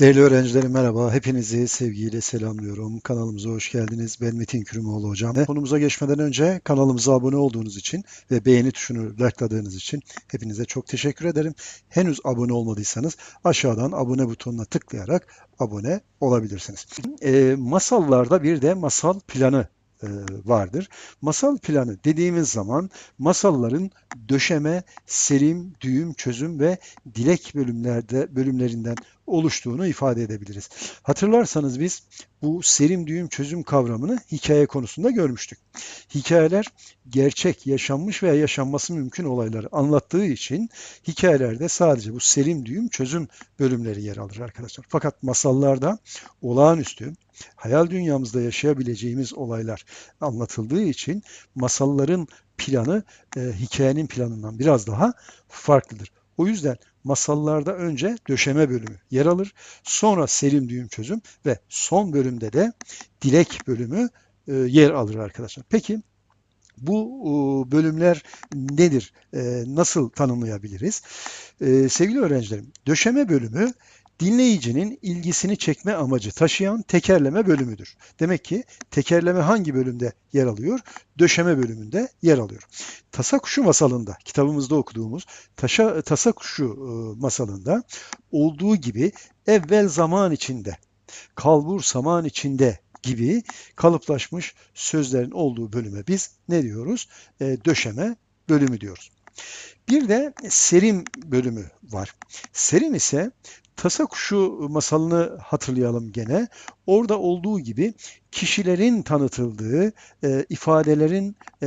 Değerli öğrencilerim merhaba. Hepinizi sevgiyle selamlıyorum. Kanalımıza hoş geldiniz. Ben Metin Kürümoğlu hocam. Konumuza geçmeden önce kanalımıza abone olduğunuz için ve beğeni tuşunu likeladığınız için hepinize çok teşekkür ederim. Henüz abone olmadıysanız aşağıdan abone butonuna tıklayarak abone olabilirsiniz. E, masallarda bir de masal planı e, vardır. Masal planı dediğimiz zaman masalların döşeme, serim, düğüm, çözüm ve dilek bölümlerde bölümlerinden oluştuğunu ifade edebiliriz. Hatırlarsanız biz bu serim, düğüm, çözüm kavramını hikaye konusunda görmüştük. Hikayeler gerçek, yaşanmış veya yaşanması mümkün olayları anlattığı için hikayelerde sadece bu serim, düğüm, çözüm bölümleri yer alır arkadaşlar. Fakat masallarda olağanüstü, hayal dünyamızda yaşayabileceğimiz olaylar anlatıldığı için masalların planı e, hikayenin planından biraz daha farklıdır. O yüzden masallarda önce döşeme bölümü yer alır. Sonra serim düğüm çözüm ve son bölümde de dilek bölümü e, yer alır arkadaşlar. Peki bu e, bölümler nedir? E, nasıl tanımlayabiliriz? Sevgili öğrencilerim, döşeme bölümü dinleyicinin ilgisini çekme amacı taşıyan tekerleme bölümüdür. Demek ki tekerleme hangi bölümde yer alıyor? Döşeme bölümünde yer alıyor. Tasa Kuşu masalında, kitabımızda okuduğumuz Taşa, Tasa Kuşu e, masalında olduğu gibi evvel zaman içinde, kalbur saman içinde gibi kalıplaşmış sözlerin olduğu bölüme biz ne diyoruz? E, döşeme bölümü diyoruz. Bir de serim bölümü var. Serim ise Tasa kuşu masalını hatırlayalım gene. Orada olduğu gibi kişilerin tanıtıldığı e, ifadelerin e,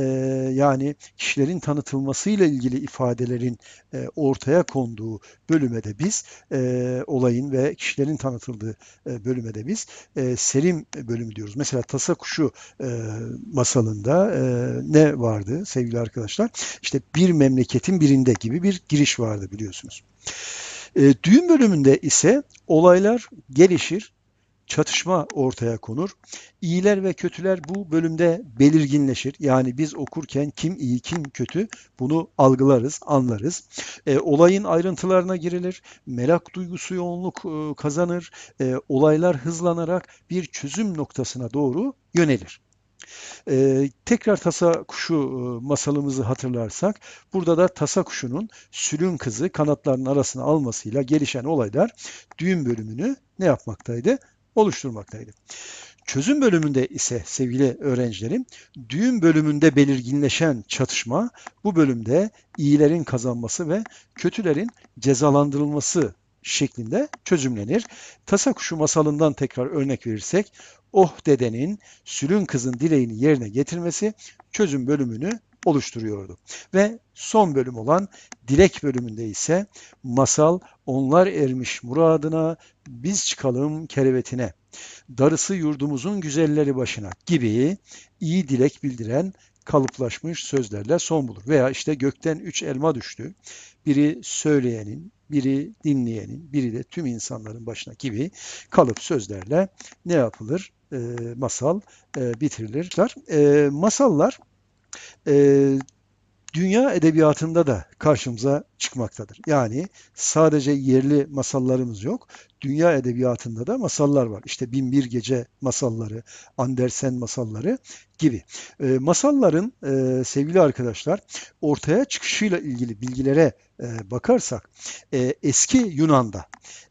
yani kişilerin tanıtılmasıyla ilgili ifadelerin e, ortaya konduğu bölüme de biz e, olayın ve kişilerin tanıtıldığı e, bölüme de biz e, serim bölümü diyoruz. Mesela Tasa Kuşu e, masalında e, ne vardı sevgili arkadaşlar? İşte bir memleketin birinde gibi bir giriş vardı biliyorsunuz. E, düğün bölümünde ise olaylar gelişir, çatışma ortaya konur. İyiler ve kötüler bu bölümde belirginleşir. Yani biz okurken kim iyi kim kötü bunu algılarız, anlarız. E, olayın ayrıntılarına girilir. Merak duygusu yoğunluk e, kazanır. E, olaylar hızlanarak bir çözüm noktasına doğru yönelir. Ee, tekrar tasa kuşu e, masalımızı hatırlarsak burada da tasa kuşunun sülün kızı kanatlarının arasına almasıyla gelişen olaylar düğün bölümünü ne yapmaktaydı? Oluşturmaktaydı. Çözüm bölümünde ise sevgili öğrencilerim, düğün bölümünde belirginleşen çatışma bu bölümde iyilerin kazanması ve kötülerin cezalandırılması şeklinde çözümlenir. Tasa kuşu masalından tekrar örnek verirsek, Oh dedenin sülün kızın dileğini yerine getirmesi çözüm bölümünü oluşturuyordu. Ve son bölüm olan dilek bölümünde ise masal onlar ermiş muradına biz çıkalım kerevetine darısı yurdumuzun güzelleri başına gibi iyi dilek bildiren kalıplaşmış sözlerle son bulur. Veya işte gökten üç elma düştü. Biri söyleyenin, biri dinleyenin, biri de tüm insanların başına gibi kalıp sözlerle ne yapılır? E, masal e, bitirilir. E, masallar e, dünya edebiyatında da karşımıza çıkmaktadır. Yani sadece yerli masallarımız yok. Dünya edebiyatında da masallar var. İşte Binbir Gece masalları, Andersen masalları gibi. E, masalların e, sevgili arkadaşlar ortaya çıkışıyla ilgili bilgilere e, bakarsak e, eski Yunan'da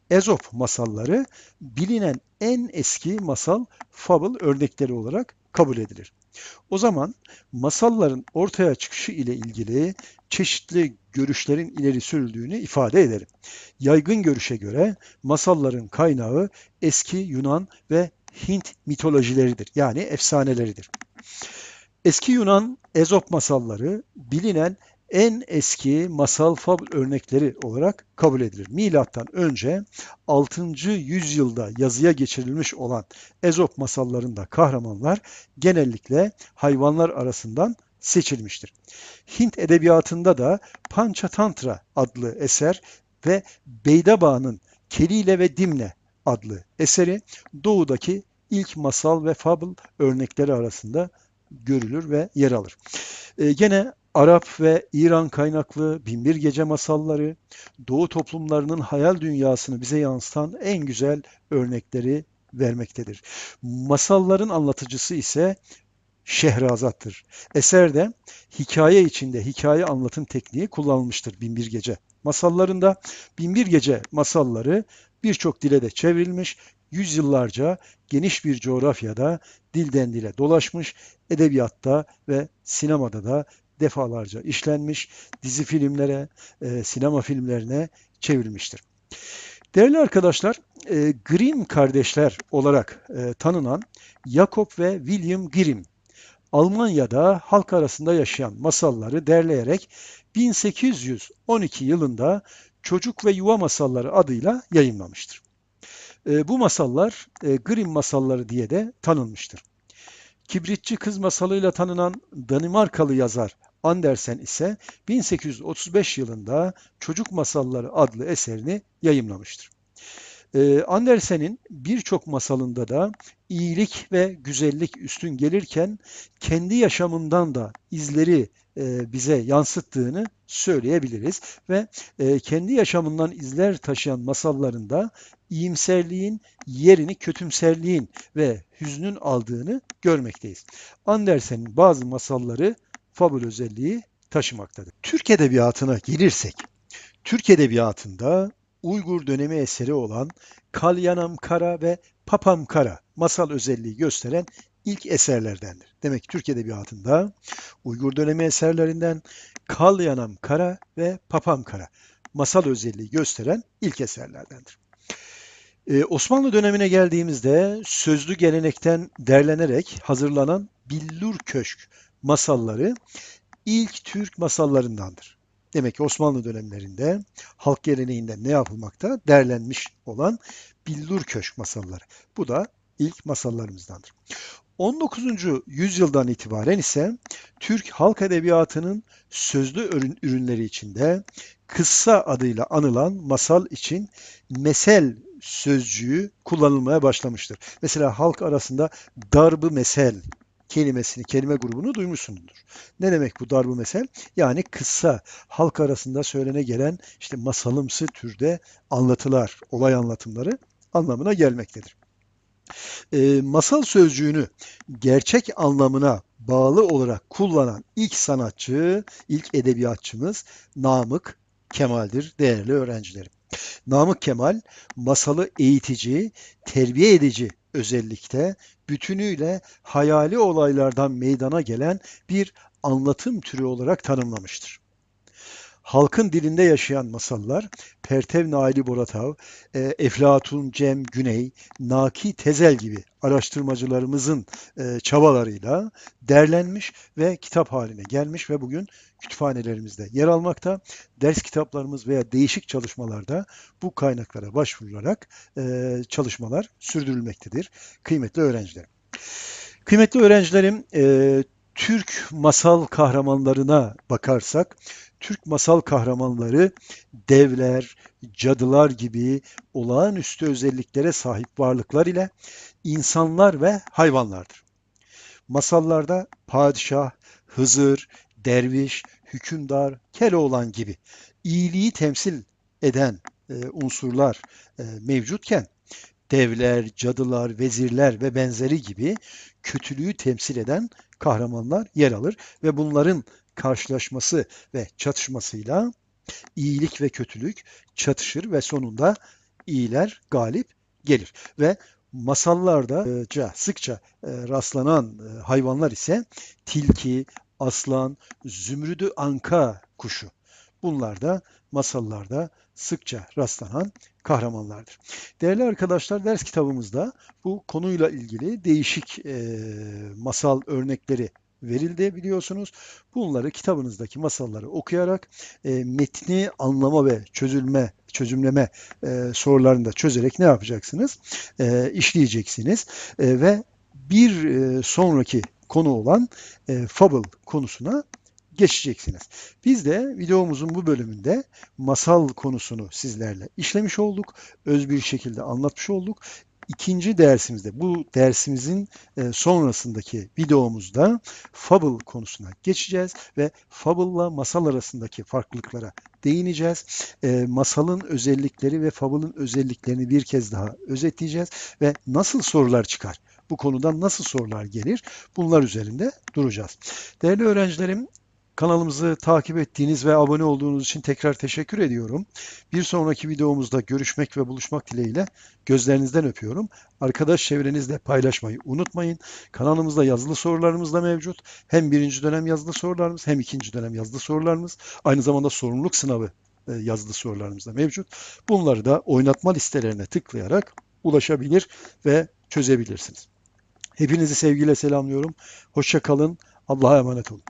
Ezop masalları bilinen en eski masal fable örnekleri olarak kabul edilir. O zaman masalların ortaya çıkışı ile ilgili çeşitli görüşlerin ileri sürüldüğünü ifade ederim. Yaygın görüşe göre masalların kaynağı eski Yunan ve Hint mitolojileridir. Yani efsaneleridir. Eski Yunan Ezop masalları bilinen en eski masal fabl örnekleri olarak kabul edilir. Milattan önce 6. yüzyılda yazıya geçirilmiş olan Ezop masallarında kahramanlar genellikle hayvanlar arasından seçilmiştir. Hint edebiyatında da Panchatantra adlı eser ve Beydaba'nın Kelile ve Dimne adlı eseri doğudaki ilk masal ve fabl örnekleri arasında görülür ve yer alır. E, gene Arap ve İran kaynaklı Binbir Gece masalları, Doğu toplumlarının hayal dünyasını bize yansıtan en güzel örnekleri vermektedir. Masalların anlatıcısı ise Şehrazat'tır. Eserde hikaye içinde hikaye anlatım tekniği kullanılmıştır Binbir Gece masallarında. Binbir Gece masalları birçok dile de çevrilmiş, yüzyıllarca geniş bir coğrafyada dilden dile dolaşmış, edebiyatta ve sinemada da defalarca işlenmiş, dizi filmlere, e, sinema filmlerine çevrilmiştir. Değerli arkadaşlar, e, Grimm kardeşler olarak e, tanınan Jakob ve William Grimm, Almanya'da halk arasında yaşayan masalları derleyerek 1812 yılında Çocuk ve Yuva Masalları adıyla yayınlamıştır. Bu masallar Grimm masalları diye de tanınmıştır. Kibritçi Kız masalıyla tanınan Danimarkalı yazar Andersen ise 1835 yılında Çocuk Masalları adlı eserini yayımlamıştır. Ee, Andersen'in birçok masalında da iyilik ve güzellik üstün gelirken kendi yaşamından da izleri e, bize yansıttığını söyleyebiliriz ve e, kendi yaşamından izler taşıyan masallarında iyimserliğin yerini kötümserliğin ve hüznün aldığını görmekteyiz. Andersen'in bazı masalları fabul özelliği taşımaktadır. Türk edebiyatına gelirsek, Türk edebiyatında Uygur dönemi eseri olan Kalyanam Kara ve Papam Kara masal özelliği gösteren ilk eserlerdendir. Demek ki Türk Edebiyatı'nda Uygur dönemi eserlerinden Kalyanam Kara ve Papam Kara masal özelliği gösteren ilk eserlerdendir. Ee, Osmanlı dönemine geldiğimizde sözlü gelenekten derlenerek hazırlanan Billur Köşk masalları ilk Türk masallarındandır. Demek ki Osmanlı dönemlerinde halk geleneğinde ne yapılmakta? Derlenmiş olan Billur Köşk masalları. Bu da ilk masallarımızdandır. 19. yüzyıldan itibaren ise Türk halk edebiyatının sözlü ürünleri içinde kıssa adıyla anılan masal için mesel sözcüğü kullanılmaya başlamıştır. Mesela halk arasında darbı mesel kelimesini, kelime grubunu duymuşsunuzdur. Ne demek bu darbu mesel? Yani kısa, halk arasında söylene gelen işte masalımsı türde anlatılar, olay anlatımları anlamına gelmektedir. E, masal sözcüğünü gerçek anlamına bağlı olarak kullanan ilk sanatçı, ilk edebiyatçımız Namık Kemal'dir değerli öğrencilerim. Namık Kemal masalı eğitici, terbiye edici özellikle bütünüyle hayali olaylardan meydana gelen bir anlatım türü olarak tanımlamıştır halkın dilinde yaşayan masallar Pertev Naili Boratav, e, Eflatun Cem Güney, Naki Tezel gibi araştırmacılarımızın e, çabalarıyla derlenmiş ve kitap haline gelmiş ve bugün kütüphanelerimizde yer almakta. Ders kitaplarımız veya değişik çalışmalarda bu kaynaklara başvurularak e, çalışmalar sürdürülmektedir. Kıymetli öğrencilerim. Kıymetli öğrencilerim, Türk masal kahramanlarına bakarsak Türk masal kahramanları devler, cadılar gibi olağanüstü özelliklere sahip varlıklar ile insanlar ve hayvanlardır. Masallarda padişah, Hızır, derviş, hükümdar, Keloğlan gibi iyiliği temsil eden e, unsurlar e, mevcutken devler, cadılar, vezirler ve benzeri gibi kötülüğü temsil eden kahramanlar yer alır ve bunların karşılaşması ve çatışmasıyla iyilik ve kötülük çatışır ve sonunda iyiler galip gelir. Ve masallarda sıkça e, rastlanan e, hayvanlar ise tilki, aslan, zümrüdü anka kuşu. Bunlar da masallarda sıkça rastlanan kahramanlardır. Değerli arkadaşlar ders kitabımızda bu konuyla ilgili değişik e, masal örnekleri verildi biliyorsunuz. Bunları kitabınızdaki masalları okuyarak e, metni anlama ve çözülme, çözümleme e, sorularını da çözerek ne yapacaksınız? E, işleyeceksiniz e, ve bir e, sonraki konu olan e, Fable konusuna geçeceksiniz. Biz de videomuzun bu bölümünde masal konusunu sizlerle işlemiş olduk. Öz bir şekilde anlatmış olduk ikinci dersimizde bu dersimizin e, sonrasındaki videomuzda Fable konusuna geçeceğiz ve Fable'la masal arasındaki farklılıklara değineceğiz. E, masalın özellikleri ve Fable'ın özelliklerini bir kez daha özetleyeceğiz ve nasıl sorular çıkar? Bu konudan nasıl sorular gelir? Bunlar üzerinde duracağız. Değerli öğrencilerim, kanalımızı takip ettiğiniz ve abone olduğunuz için tekrar teşekkür ediyorum. Bir sonraki videomuzda görüşmek ve buluşmak dileğiyle gözlerinizden öpüyorum. Arkadaş çevrenizle paylaşmayı unutmayın. Kanalımızda yazılı sorularımız da mevcut. Hem birinci dönem yazılı sorularımız hem ikinci dönem yazılı sorularımız. Aynı zamanda sorumluluk sınavı e, yazılı sorularımız da mevcut. Bunları da oynatma listelerine tıklayarak ulaşabilir ve çözebilirsiniz. Hepinizi sevgiyle selamlıyorum. Hoşça kalın. Allah'a emanet olun.